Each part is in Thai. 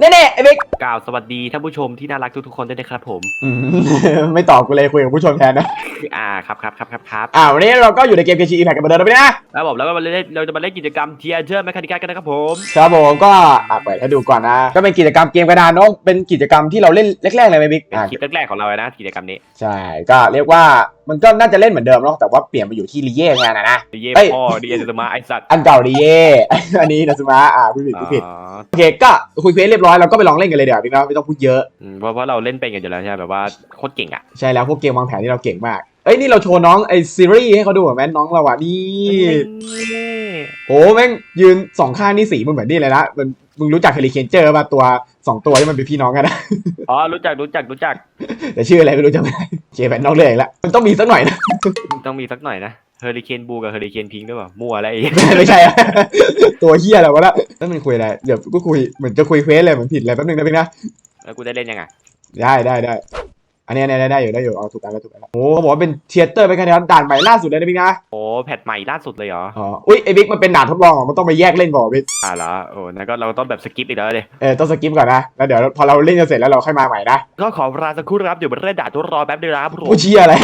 แน่ๆไอ้บิ๊กกล่าวสวัสดีท่านผู้ชมที่น่ารักทุกๆคนด้วยนะครับผม อืม ไม่ตอบกูเลยคุยกับผู้ชมแทนนะ อ่าครับครับครับครับครับอ่าวันนี้เราก็อยู่ในเกมเกมชีอีแพคกันเหมือนเดิมนะพี่นะ แล้วผมแล้วก็มาเล่นเราจะมาเล่นกิจกรรมเทียเชอร์แมคคานิกากันนะครับผมครับผมก็อะเปิดให้ดูก่อนนะ ก็เป็นกิจกรรมเกมกระดานเนาะเป็นกิจกรรมที่เราเล่นแรกๆเลยไหมบิ๊กเป็นอะคลิปแรกๆของเราเลยนะกิจกรรมนี้ใช่ ก็เรียกว่ามันก็น่าจะเล่นเหมือนเดิมเนาะแต่ว่าเปลี่ยนมาอยู่ที่รีเย่แทนนะนะเย่เอ้ย พ่อดีเอสมาไอสัตว์อันเก่ารีเย่ อันนี้นะสมาอ่าผู้ผิดผู้ผิดอ๋อโอเคก็คุยเฟซเรียบร้อยเราก็ไปลองเล่นกันเลยเดี๋ยวพี่นะไม่ต้องพูดเยอะอืมเพราะเพราะเราเล่นเป็นกันอยู่แล้วใช่ไหมแบบว่าโคตรเก่งอะใช่แล้วพวกเกมวางแผนที่เราเก่งมากเอ้ยนี่เราโชว์น้องไอซีรีส์ให้เขาดูเหรอแม่น้องเราอะนี่โอ้แม่งยืนสองข้างนี่สีมันเหมือนนี่เลยนะมันมึงรู้จักเฮลิเคนเจอร์ป่ะตัวสองตัวที่มันเป็นพี่น้องกันนะอ๋อรู้จักรู้จักรู้จักแต่ชื่ออะไรไม่รู้จำไม่ได้เจแปนนอกเลยอีกแล้วมันต้องมีสักหน่อยนะต้องมีสักหน่อยนะ เฮอริเคนบูกับเฮอริเคนพิงด้วยเปล่ามั่วอะไรอีกไม่ใช่อะตัวเฮียอะไรวะละนั่นมันคุยอะไร เดี๋ยวก็คุยเหมือนจะคุยเควสเลยเหมือนผิดอะไรแป๊บนึงนะพี่นะ แล้วกูได้เล่นยังไง ได้ได้ได้อันนี้อันนี้ได้ได้อยู่ได้อยู่เอาถูกกันแล้วถูกกันแล้วโอ้เขาบอกว่าเป็นเทียเตอร์เป็นคะแนนด่านใหม่ล่าสุดเลยนะพี่นะ โอ้แพทใหม่ล่าสุดเลยเหรอ อ๋อ อุ้ยไอ้บิ๊กมันเป็นด่านทดลองอะมันต้องไปแยกเล่นก่อนบิ๊กอ่าเหรอโอ้นั่นก็เราต้องแบบสกิปอีกแล้วเลยเออต้องสกิปก่อนนะแล้วเดี๋ยวพอเราเล่นกันเสร็จแล้วเราค่อยมาใหม่นะก็ขอเวลาสักครู่นะครับเดี๋ยวมาเล่นด่าตัวรอแป๊บเดียวนะครับผมผู้เชียอะไร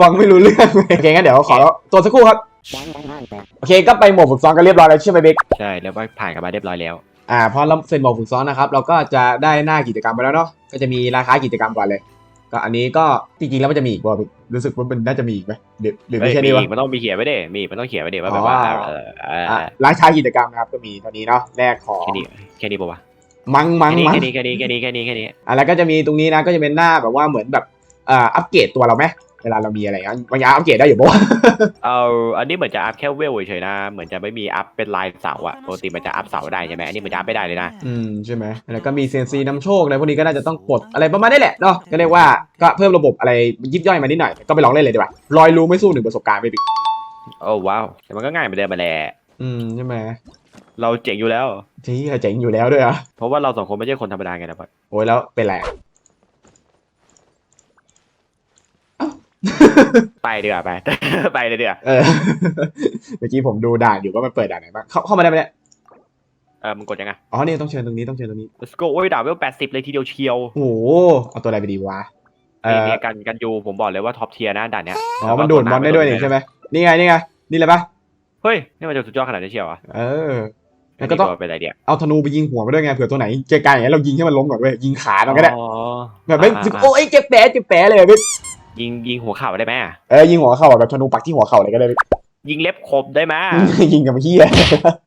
ฟังไม่รู้เรื่องโอเคงั้นเดี๋ยวขอตัวสักครู่ครับ โอเคก็ไปหมวดฝึกซ้อมกันเรียบร้อยแล้วใช่ไหมบิ๊กใช่แล้วก็ผ่านกันมาเรียบร้อยแล้ว อ่าพอเราเสร็จหมวดฝึกซ้อมนะครับ เราก็จะได้หน้ากิจกรรมไปแล้วเนาะก็จะมีราคากิจกรรมก่อนเลย ก็อันนี้ก็จริงๆแล้วมันจะมีอีกบ่บิ๊กรู้สึกว่ามันน่าจะมีอีกไหมหรือหรือไม่ใช่เฮ้ยนี่มีวะอีกมันต้องมีเขียนไว้เด้มีมันต้องเขียนไว้เด้ว่าแบบว่าอ๋อเออเอออะราคากิจกรรมนะครับก็มีเท่านี้เนาะแรกของแค่นี้แค่นี้ปะวะมังมังแค่นี้มังแค่นี้แค่นี้แค่นี้แค่นี้แค่นี้อะแล้วก็จะมีตรงนี้นะก็จะเป็นหน้าแบบว่าเหมือนแบบอ่าอัปเกรดตัวเราไหม เวลาเรามีอะไรอะบางอย่างอัปเกรดได้อยู่ปะวะเอาอันนี้เหมือนจะอัพแค่เวลเฉยๆนะเหมือนจะไม่มีอัพเป็นลายเสาอะปกติมันจะอัพเสาได้ใช่ไหมอันนี้มันจะอัพไม่ได้เลยนะ อืมใช่ไหมแล้วก็มีเซนซีนำโชคอะไรพวกนี้ก็น่าจะต้องกดอะไรประมาณนี้แหละเนาะก็เรียกว่าก็เพิ่มระบบอะไรยิบย่อยมานิดหน่อยก็ไปลองเล่นเลยดีกว่าลอยรู้ไม่สู้หนึ่งประสบการณ์ไม่บิ๊กโอ้ว้าวแต่มันก็ง่ายเหมือนเดิมมาแหละอืมใช่ไหมเราเจ๋งอยู่แล้วที่เจ๋งอยู่แล้วด้วยเหรอะเพราะว่าเราสองคนไม่ใช่คนธรรมดาไงนะพอดโอ้ยแล้วเป็นไรอะ ไปดีกว่าไป ไปเลยดีกว่าเออเมื่อกี้ผมดูด่านอยู่ว่ามันเปิดด่านไหนบ้างเข้าเข้ามาได้ไหมเนี่ยเออมึงกดยังไงอ๋อนี่ต้องเชิญตรงนี้ต้องเชิญตรงนี้ let's go โอ้ยดาวเวลแปดสิบเลยทีเดียวเชียวโอ้โหเอาตัวอะไรไปดีวะเอไอ้อเนี่ยกันกันยูผมบอกเลยว่าท็อปเทียร์นะด่านเนี้ยอ๋อมันดูดมอนได้ด้วยนี่ใช่ไหมนี่ไงนี่ไงนี่เลยปะเฮ้ยนี่มันจะสุดยอดขนาดนี้เชียวอะเออแล้วก็ต้องเป็นอะไรเดียวเอาธนูไปยิงหัวมาด้วยไงเผื่อตัวไหนไกลๆอย่างเงี้ยเรายิงให้มันล้มก่อนเว้ยยิงขามันก็ได้อ๋อแบบไม่อ่ารู้สึกโอ้ยเจ็บแผลเจ็บแผลเลยพี่ ยิงยิงหัวเข่าได้ไหมอะเออยิงหัวเข่าอะแบบธนูปักที่หัวเข่าเลยก็ได้พี่ยิงเล็บคมได้ไหมยิงกับเฮีย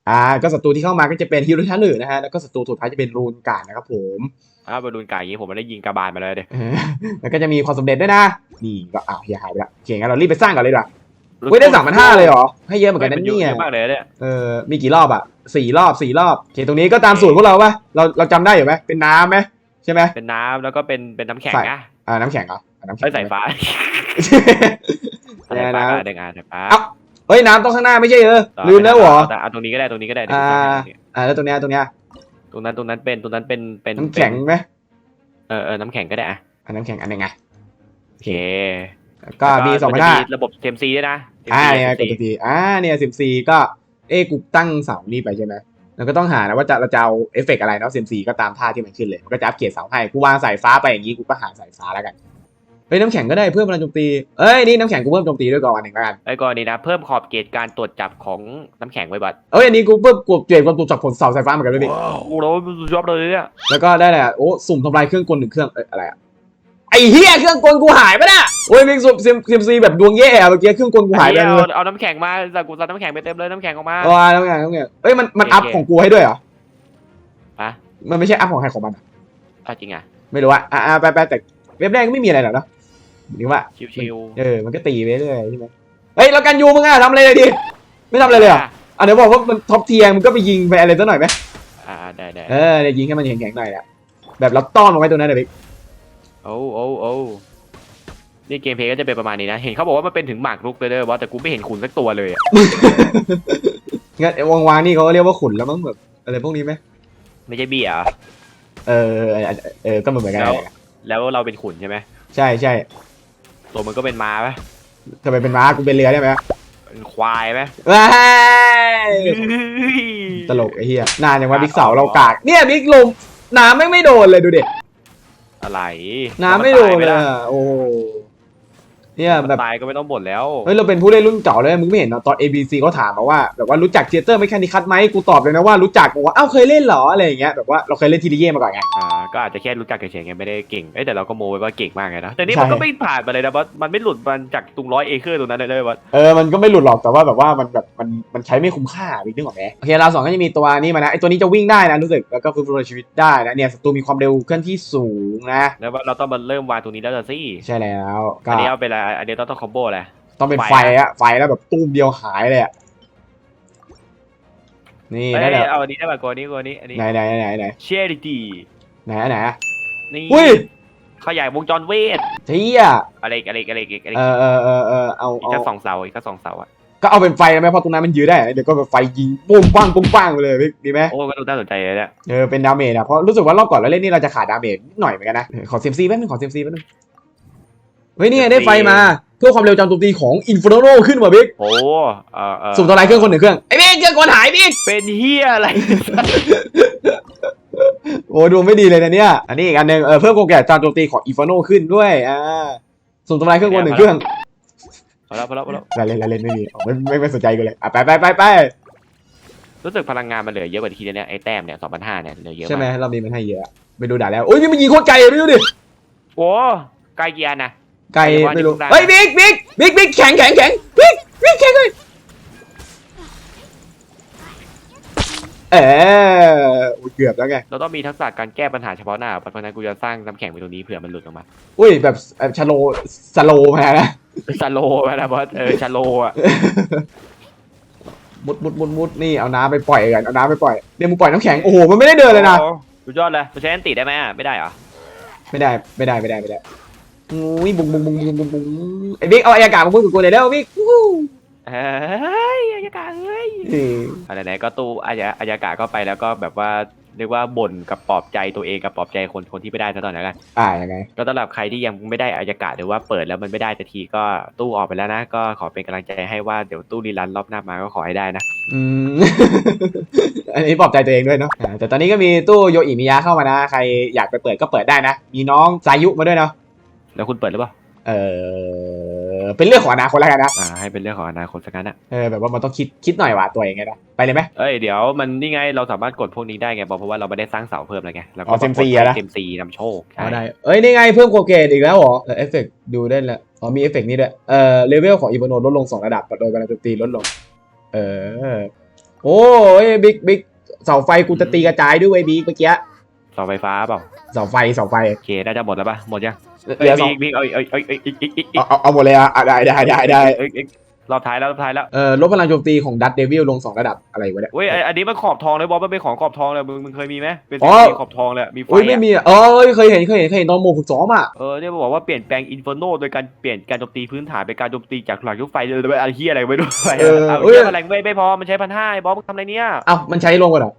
อ่า ก็ศัตรูที่เข้ามาก็จะเป็นฮิโรชันหรือนะฮะ แล้วก็ศัตรูสุดท้ายจะเป็นรูนการ์ดนะครับผมอ้าวบอลลูนไก่อย่างงี้ผมไม่ได้ยิงกระบาลมาเลยเด้เออแล้วก็จะมีความสำเร็จด้วยนะ นี่ก็อ้าวเฮียหายไปละโอเคงั้นเรารีบไปสร้างก่อนเลยดีกว่าเฮ้ยได้สามพันห้าเลยเหรอ ให้เยอะเหมือนกันนั่นเยเนี่ยอะมากเลยเนี่ย เออมีกี่รอบอะสี่รอบสี่รอบโอเคตรงนี้ก็ตามสูตรพวกเราปะเราเราจำได้อยู่ไหมเป็นน้ำไหมใช่ไหม เป็นน้ำแล้วก็เป็นเป็นน้ำแข็งใส่ นะอ่าน้ำแข็งเหรออ่า น้ำแข็ไอ้งยสายฟ้าใส่สายน้ฟ้าก็หนึ่งอันสายฟ้าเอ้า เฮ้ยน้ำต้องข้างหน้าไม่ใช่เออต่อลืมแล้วเหรอแต่เอาตรงนี้ก็ได้ตรงนี้ก็ได้เดี๋ยวอ่ากูสร้างให้อ่าแล้วตรงเนี้ยตรงเนี้ยตรงนั้นตรงนั้นเป็นตรงนั้นเป็นเป็นน้ำแข็งเป็นไหมเออเออน้ำแข็งก็ได้อะอ่าน้ำแข็งอันหนึ่งไงโอเคแล้วก็มีสองพันจะห้า ระบบเทมซีด้วยนะ อ่า TMC เนี่ยกดตัวทีอ่าเนี่ยสิบสี่ก็ เอ้กูตั้งเสานี่ไปใช่ไหมแล้วก็ต้องหานะว่าจะเราจะเอาเอฟเฟกต์อะไรเนาะสิบสี่ก็ตามท่าที่มันขึ้นเลยมันก็จะอัปเกรดเสาให้กูวางสายฟ้าไปอย่างนี้กูก็หาสายฟ้าแล้วกัน เฮ้ยน้ำแข็งก็ได้เพิ่มพลังโจมตีเอ้ยนี่น้ำแข็งกูเพิ่มโจมตีด้วยก่อนอันหนึ่งแล้วกันไอ้กรณีนะ เพิ่มขอบเกตการตรวจจับของน้ำแข็งไว้บัดเอ้ยอันนี้กูเพิ่มกดเกรดความตรวจจับผลเสาสายฟ้าเหมือนกันด้วยดิโอ้โหสุดยอดเลยเนี่ยแล้วก็ได้แหละไรอะโอ้สุ่มทำลายเครื่องกลหนึ่งเครื่องเอ้ยอะไรอะไอ้เฮียเครื่องกลกูหายไปะน่ะโอ้ยมิกซ์ซิมซิมซีแบบดวงแย่อะเมื่อกี้เครื่องกลกูหายไปเอาเลยเอาน้ำแข็งมาใส่กูใส่น้ำแข็งไปเต็มเลยน้ำแข็งออกมาว้าแล้วไงแล้วไงเอ้ยมันมันโอเคอัพของกูให้ด้วยเหรออะมันไม่ใช่อัพของใครของมันอะอะจริงอะไม่รู้อะอะอะไปไปแต่ เว็บแรกก็ไม่มีอะไรหรอกเนาะหรือว่าชิวเออ มันก็ตีไปเรื่อยใช่ไหมเฮ้ยแล้วกันยูมึงอะทำอะไรเลยดิไม่ทำอะไรเลยเหรออะเดี๋ยวบอกว่ามันท็อปเทียร์มึงก็ไปยิงไปอะไรสักหน่อยไหมอ่าได้ได้เออเดี๋ยวยิงให้มันแข็งๆหน่อยแหละแบบเราต้อนมันไว้ตรงนั้นเลยพี่โอ้โอ้โอ้นี่เกมเพลย์ก็จะเป็นประมาณนี้นะ เห็นเขาบอกว่ามันเป็นถึงหมากรุกเลยเด้อว่าแต่กูไม่เห็นขุนสักตัวเลยอะงั้นวางวางๆนี่เขาก็เรียกว่าขุนแล้วมั้งแบบอะไรพวกนี้ไหมไม่ใช่เบี้ยเหรอเออเออเออเออก็เหมือนกัน แล้วแล้วเราเป็นขุนใช่ไหมใช่ใช่ตัวมันก็เป็นม้าปะทำไมเป็นม้ากูเป็นเรือได้ไหมเป็นควายไหมว้ายตลกไอ้เหี้ยนานอย่างว่าบิ๊กเสาเรากากเนี่ยบิ๊กลมน้ำไม่งไม่โดนเลยดูเด็อะไรน้ำไม่โดนนเลยตาอะโอ้ เนี่ยมันแบบตายก็ไม่ต้องบ่นแล้ว เฮ้ยเราเป็นผู้เล่นรุ่นเก่าเลยมึงไม่เห็นเหรอตอน ABC เขาถามมาว่าแบบว่ารู้จักเทเตอร์ไม่แค่นี้คัดไหมกูตอบเลยนะว่ารู้จักบอกว่าเอ้าเคยเล่นเหรออะไรอย่างเงี้ยแบบว่าเราเคยเล่นทีดีเย่มาก่อนไงอ่าก็อาจจะแค่รู้จักเฉยๆไงไม่ได้เก่งเอ้ยแต่เราก็โมไว้ว่าเก่งมากไงนะแต่นี่ใช่มันก็ไม่ผ่านมาเลยนะบอสมันไม่หลุดมันจากตรงร้อยเอเคอร์ตรงนั้นเลยเลยบอสเออมันก็ไม่หลุดหรอกแต่ว่าแบบว่ามันแบบมันมันใช้ไม่คุ้มค่าบิ๊กนึกออกไหมโอเคเราสองก็จะมีตัวนี้มานะไอตัวนี้จะวิ่งได้นะรู้สึกแล้วก็ฟื้นฟูชีวิตได้นะเนี่ยศัตรูมีความเร็วเคลื่อนที่สูงนะแล้วเราต้องมาเริ่มวางตรงนี้แล้วล่ะสิใช่แล้วก็อันนี้เอาไปละอันนี้ต้องต้องคอมโบแหละ ต้องเป็นไฟไฟอะ อะไฟแล้วแบบตุ้มเดียวหายเลยอะนี่เอ้ได้ยแล้วเอาอันนี้ได้ป่ะกว่านี้กว่านี้อันนี้ไหนไหนไหนไหนเชอริตี้ไหนไหนนี่อุ้ยขยายวงจรเวทเที่ยอะไรอีกอะไรอีกอะไรอีกอะไรเออีกอเออเออเออเอาอีกเอาแค่สองเสาอีกแค่สองเสาอะก็เอาเป็นไฟได้ไหมเพราะตรงนั้นมันยืดได้เดี๋ยวก็แบบไฟยิงปุ้มปังปุ้มปังไปเลยพี่ดีไหมโอ้ก็ดูน่าสนใจเลยเนี่ยเออเป็นดาเมจอะเพราะรู้สึกว่ารอบก่อนเราเล่นนี่เราจะขาดดาเมจนิดหน่อยเหมือนกันนะเออขอเซมซีแป๊บนึงขอเซมซีแป๊บนึง เฮ้ยนี่ไงได้ไฟมาเพื่อความเร็วจำโจมตีของอินฟ r โนขึ้นว่ะบิ๊กโอ้เออเออสุ่มทำลายเครื่องคนหนึ่งเครื่องไอ้บิ๊กเครื่องคนหายบิ๊กเป็นเฮียอะไร โอ้ดูไม่ดีเลยนะเนี่ยอันนี้อีกอันหนึ่งเออเพิ่มโปรแกรมจำโจมตีของอินฟ r โนขึ้นด้วยอ่าสุ่มทำลายเครื่องคนหนึ่งเครื่องพอแล้วพอแล้วพอแล้วเราเล่นเราเล่นไม่มีอ๋อไม่ไม่ไม่สนใจกูเลยอะไปไปไปไปรู้สึกพลังงานมันเหลือเยอะกว่าที่เนี่ยไอ้แต้มเนี่ยสองพันห้าเนี่ยเหลือเยอะใช่ไหมมากเรามีมันให้เยอะไปดูด่าแล้วโอ้ยนี่มันยิงโคตรไกลเลยดูดิโอ้ไกลเกียร์นะ ไกลไม่ว่าไม่รู้นี่เฮ้ยบิ๊กบิ๊กบิ๊กบิ๊กแข็งแข็งแข็งบิ๊กบิ๊กแข็งเลยเอออุ๊ยเกือบแล้วไงเราต้องมีทักษะการแก้ปัญหาเฉพาะหน้าเพราะฉะนั้นกูจะสร้างน้ำแข็งไว้ตรงนี้เผื่อมันหลุดออกมา อุ้ยแบบแบบชะโลสโลมานะชาโลไปนะบอสเออชาโลอะมุดมุดมุดมุดนี่เอาน้ำไปปล่อยกันเอาน้ำไปปล่อยเดี๋ยวมึงปล่อยน้ำแข็งโอ้โหมันไม่ได้เดินเลยนะโอ้สุดยอดเลยมันใช้อันติได้ไหมอะไม่ได้เหรอไม่ได้ไม่ได้ไม่ได้ไม่ได้ อุ้ยบุ้งบุ้งบุ้งบุ้งบุ้งบุ้งไอ้บิ๊กเอาอายากาศมาพูดกับกูเลยแล้วบิ๊กวู้เฮ้ยอายากาศเฮ้ยนี่อะไรไหนๆก็ตู้อายาอายากาศก็ไปแล้วก็แบบว่าเรียกว่าบ่นกับปลอบใจตัวเองกับปลอบใจคนคนที่ไม่ได้ซะหน่อยแล้วกันอ่ายังไงก็สำหรับใครที่ยังไม่ได้อายากาศหรือว่าเปิดแล้วมันไม่ได้สักทีก็ตู้ออกไปแล้วนะ ก็ขอเป็นกำลังใจให้ว่าเดี๋ยวตู้รีรันรอบหน้ามาก็ขอให้ได้นะอืมอันนี้ปลอบใจตัวเองด้วยเนาะอ่าแต่ตอนนี้ก็มีตู้โยอิมิยะเข้ามานะ ใครอยากไปเปิดก็เปิดได้นะ มีน้องสายุมาด้วยเนาะ แล้วคุณเปิดหรือเปล่าเออเป็นเรื่องของอนาคตแล้วกันนะอ่าให้เป็นเรื่องของอนาคตสักนั้นอะเออแบบว่ามันต้องคิดคิดหน่อยว่าตัวเองไงนะไปเลยไหม เอ้ยเดี๋ยวมันนี่ไงเราสามารถกดพวกนี้ได้ไงบอกเพราะว่าเราไม่ได้สร้างเสาเพิ่มแล้วไงแล้วอ๋ก็อ Sim 4อะนะเซมซีนำโชคใช่ เอาได้เอ้ยนี่ไงเพิ่มโคเกตอีกแล้วเหรอเออเอฟเฟกดูได้แล้วอ๋อมีเอฟเฟกนี้ด้วยเออเลเวลของอีโวโนลดลงสองระดับโดยการโจมตีลดลง เออ โอ้ยบิ๊กบิ๊กเสาไฟกูจะตีกระจายด้วยเว้ยบิ๊กเมื่อกี้ เสาไฟฟ้าเปล่าเสาไฟเสาไฟโอเคน่าจะหมดแล้วป่ะหมดยังเหลือสองบิ๊กบิ๊กเอาเอาเอาเอาอีกอีกอีกอีกเอาเอาเอาหมดเลยอะอะได้ได้ได้ได้เอ้ยเอ้ยรอบท้ายแล้วรอบท้ายแล้วเออลดพลังโจมตีของดัตเดวิลลงสองระดับอะไรวะเนี่ยเว้ยไอ้อันนี้มันขอบทองเลยบอสมันเป็นของขอบทองเลยมึงมึงเคยมีไหมเป็นอ๋อสีขอบทองเลยมีไฟโอ้ยไม่อะมีอะเออเคยเห็นเคยเห็นเคยเห็นตอนโมฝึกซ้อมอะเออเนี่ยมันบอกว่าเปลี่ยนแปลงอินฟ r โนโดยการเปลี่ยนการโจมตีพื้นฐานเป็นการโจมตีจากหลังยุคไฟเลยอะไรเฮียอะไรไม่รู้ไปเออเอาเอ้ยเฮียอะไรไม่ไม่พอมันใช้พันห้าบอสมึงทำอะไรเนี่ยเอ้ามันใช้รวมกันเหรอ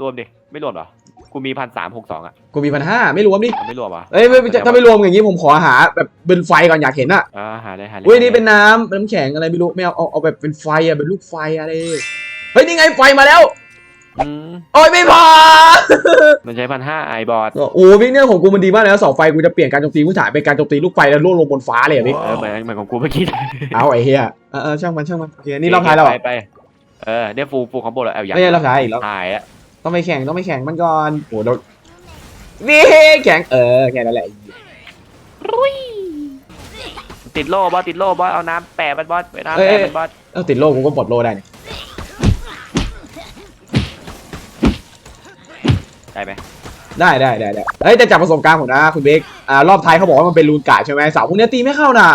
รวมดิไม่รวมเหรอ กูมีพันสามหกสองอะกูมีพันห้าไม่รวมดิไม่รวมเหรอะเอ้ยไม่ไม่ถ้าไม่รวมอย่างงี้ผมขอหาแบบเป็นไฟก่อนอยากเห็นอะอ่าหาได้หาได้อุ้ยนี่เป็นน้ำเป็นน้ำแข็งอะไรไม่รู้ไม่เอาเอาเอาแบบเป็นไฟอะเป็นลูกไฟอะไรเฮ้ยนี่ไงไฟมาแล้วอืมโอ้ยไม่พอ มันใช้พันห้าไอบอสโอ้วิ่งเนี่ยของกูมันดีมากเลยนะเสาไฟกูจะเปลี่ยนการโจมตีพื้นฐานเป็นการโจมตีลูกไฟแล้วล่วงลงบนฟ้าเลยอะพี่เออเหมือนเหมือนของกูเมื่อกี้เอาไอ้เหี้ยเออเออช่างมันช่างมันโอเคนี่รอบท้ายแล้วเหรไปอไปเออเนี่ยฟูฟูคอมโบแล้วเอาอย่างไม่ใช่รอบท้ายอีกแล้วหายอะ ต้องไปแข่งต้องไปแข่งมันก่อนโอ้โดนนี่แข่งเออแค่นั้นแหละติดโล่บอสติดโล่บอสเอาน้ำแปะมันบอสไปน้ำเอ้ยแปะมันบอสเอ้าติดโลกูก็ปลดโลได้นี่ได้ไหมได้ได้ได้ได้เฮ้ยแต่จากประสบการณ์ผมนะคุณเบคอ่ารอบท้ายเขาบอกว่ามันเป็นรูนกาดใช่ไหมเสาพวกเนี้ยตีไม่เข้านะ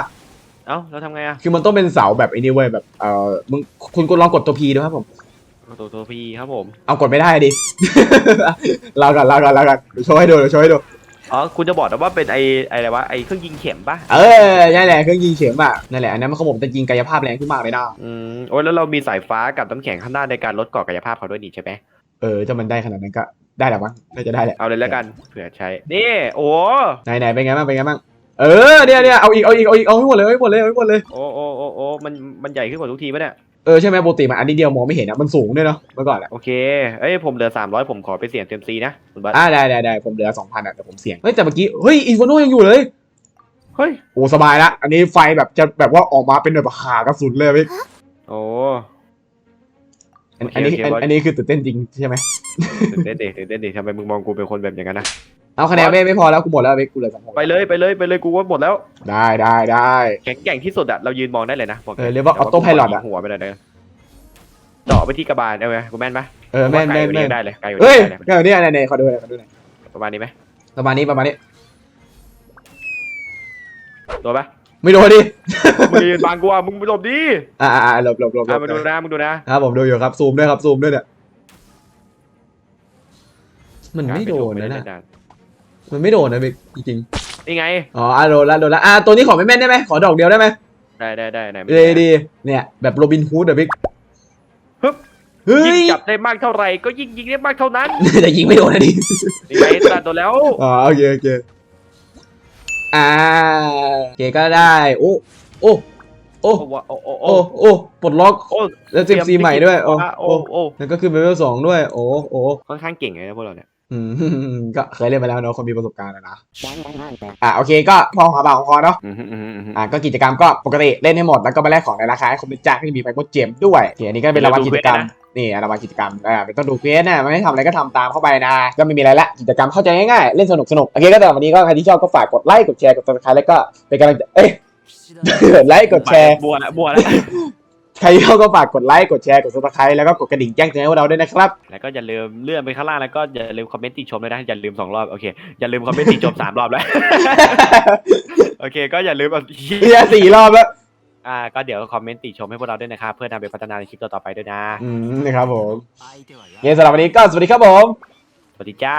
เอ้าเราทำไงอะคือมันต้องเป็นเสาแบบไอ้นี่เว้ยแบบเออมึงคุณกดลองกดตัวพีดูครับผม ตัวตัวพีครับผม เอากดไม่ได้ดิ เรากันเรากันเรากันเดี๋ยวโชว์ให้ดูเดี๋ยวโชว์ให้ดู อ๋อ คุณจะบอกนะว่าเป็นไอไออะไรวะ ไอเครื่องยิงเข็มปะเออนั่นแหละเครื่องยิงเข็มอะนั่นแหละอันนั้นมันเขาบอกจะยิงกายภาพแรงขึ้นมากเลยนะอืม โอ้ยแล้วเรามีสายฟ้ากับน้ำแข็งข้างหน้าในการลดก่อกายภาพเขาด้วยนี่ใช่ไหมเออถ้ามันได้ขนาดนั้นก็ได้แหละมั้งน่าจะได้แหละ เอาเลยแล้วกัน เผื่อใช้ นี่ โอ้ไหนไหนเป็นไงบ้างเป็นไงบ้าง เเออเนี่ยเนี่ยเอาอีกเอาอีกเอาอีกเอาให้หมดเลยเอาให้หมดเลยเอาให้หมดเลยโอ้โอ้โอ้โอ้มันมันใหญ่ขึ้นกว่าทุกทีปะเนี่ยเออใช่ไหมปกติมันอันนี้เดียวมองไม่เห็นอะมันสูงด้วยเนาะเมื่อก่อนอะโอเคเอ้ยผมเหลือสามร้อยผมขอไปเสี่ยงเต็มซีนะคุณบัสอ่าได้ได้ได้ผมเหลือสองพันอะแต่ผมเสี่ยงเฮ้ยแต่เมื่อกี้เฮ้ยอินฟโนยังอยู่เลยเฮ้ยโอ้สบายละอันนี้ไฟแบบจะแบบว่าออกมาเป็นแบบหากระสุนเลยพี่โอ้อันโอเคอันนี้โอเคอันบอสอันนี้คือตื่นเต้นจริงใช่ไหมตื่นเต้นดิตื่นเต้นดิทำไมมึงมองกูเป็นคนแบบอย่างนั้นนะ เอาคะแนนไม่ไม่พอแล้วกูหมดแล้วพี่กูเหลือสองพันไปเลยไปเลยไปเลยกูว่าหมดแล้วได้ได้ได้แข็งแกร่งที่สุดอะเรายืนมองได้เลยนะบอกลเออเรียกว่า autopilot อะแต่หัวไปเลยเด้อเจาะไปที่กระบาลได้ไหมกูแม่นปะเออแม่นไกลแม่นกว่าแม่นได้เลยไกลกว่าเฮ้ยนี้ได้เลยเนี่ยเนี่ยเนี่ยขอดูหน่อยขอดูหน่อยประมาณนี้ไหมประมาณนี้ประมาณนี้โดนปะไม่โดนดิมึงยืนบังกูอะมึงหลบดิอ่าอ่าหลบหลบหลบหลอะบมึงดูนะมึงดูนะครับผมดูอยู่ครับซูมด้วยครับซูมด้วยเนี่ยมันไม่โดนนะน่ะนะ มันไม่โดนนะบิ๊กจริงนี่ไง ๆอ๋ออะโดนละโดนละอะตัวนี้ขอไม่แม่นได้ไหมขอดอกเดียวได้ไหมได้ได้ได้ไหนดีดีเนี่ยแบบโรบินฮูดอะบิ๊กฮึบเฮ้ยิ่งยจับได้มากเท่าไหร่ก็ยิ่งยิงได้มากเท่านั้นแต่ยิงไม่โดนนะดิ นี่ไงตัดตัวแล้ว อ๋อโอเคโอเคอ่าโอเคก็ได้ โอ้โอ้โอ้โอ้โหโอ้โอ้โอ้โอ้ปลดล็อกโอ้แล้วเซมซีใหม่ด้วยโอ้โอ้โอ้โอ้แล้วก็คือเลเวลสองด้วย โอ้โอ้ค่อนข้างเก่งเลยนะพวกเราเนี่ย อืมก็เคยเล่นมาแล้วเนาะคนมีประสบการณ์อะนะอะโอเคก็พอหาบางของคอเนาะอืมฮึอืมฮึอืมฮึอะก็กิจกรรมก็ปกติเล่นให้หมดแล้วก็มาแลกของในราคาให้คอมพิวจ้าก็จะมีไปโปรเจมด้วยโอเคอันนี้ก็เป็นรางวัลกิจกรรมนี่รางวัลกิจกรรมอ่าไม่ต้องดูเควสนะไม่ให้ทำอะไรก็ทำตามเข้าไปนะ ก็ไม่มีอะไรละกิจกรรมเข้าใจง่ายๆเล่นสนุกสนุกโอเคก็แต่วันนี้ก็ใครที่ชอบก็ฝากกดไลค์กดแชร์กดซับสไครต์แล้วก็เป็นกำลังใจเอ้ยกดไลค์กดแชร์บัวละบัวละ ใครที่ชอบก็ฝากกดไลค์กดแชร์กดซับสไครต์แล้วก็กดกระดิ่งแจ้งเตือนให้พวกเราด้วยนะครับ แล้วก็อย่าลืมเลื่อนไปข้างล่างแล้วก็อย่าลืมคอมเมนต์ติชมด้วยนะอย่าลืมสองรอบโอเคอย่าลืมคอมเมนต์ติชมสามรอบแล้ว โอเค ก็อย่าลืมเอาเฮียสี่รอบแล้วอ่าก็เดี๋ยวคอมเมนต์ติชมให้พวกเราด้วยนะครับเพื่อนำไปพัฒนาในคลิปต่อๆไปด้วยนะอืมนะครับผมเย้สำหรับวันนี้ก็สวัสดีครับผม สวัสดีจ้า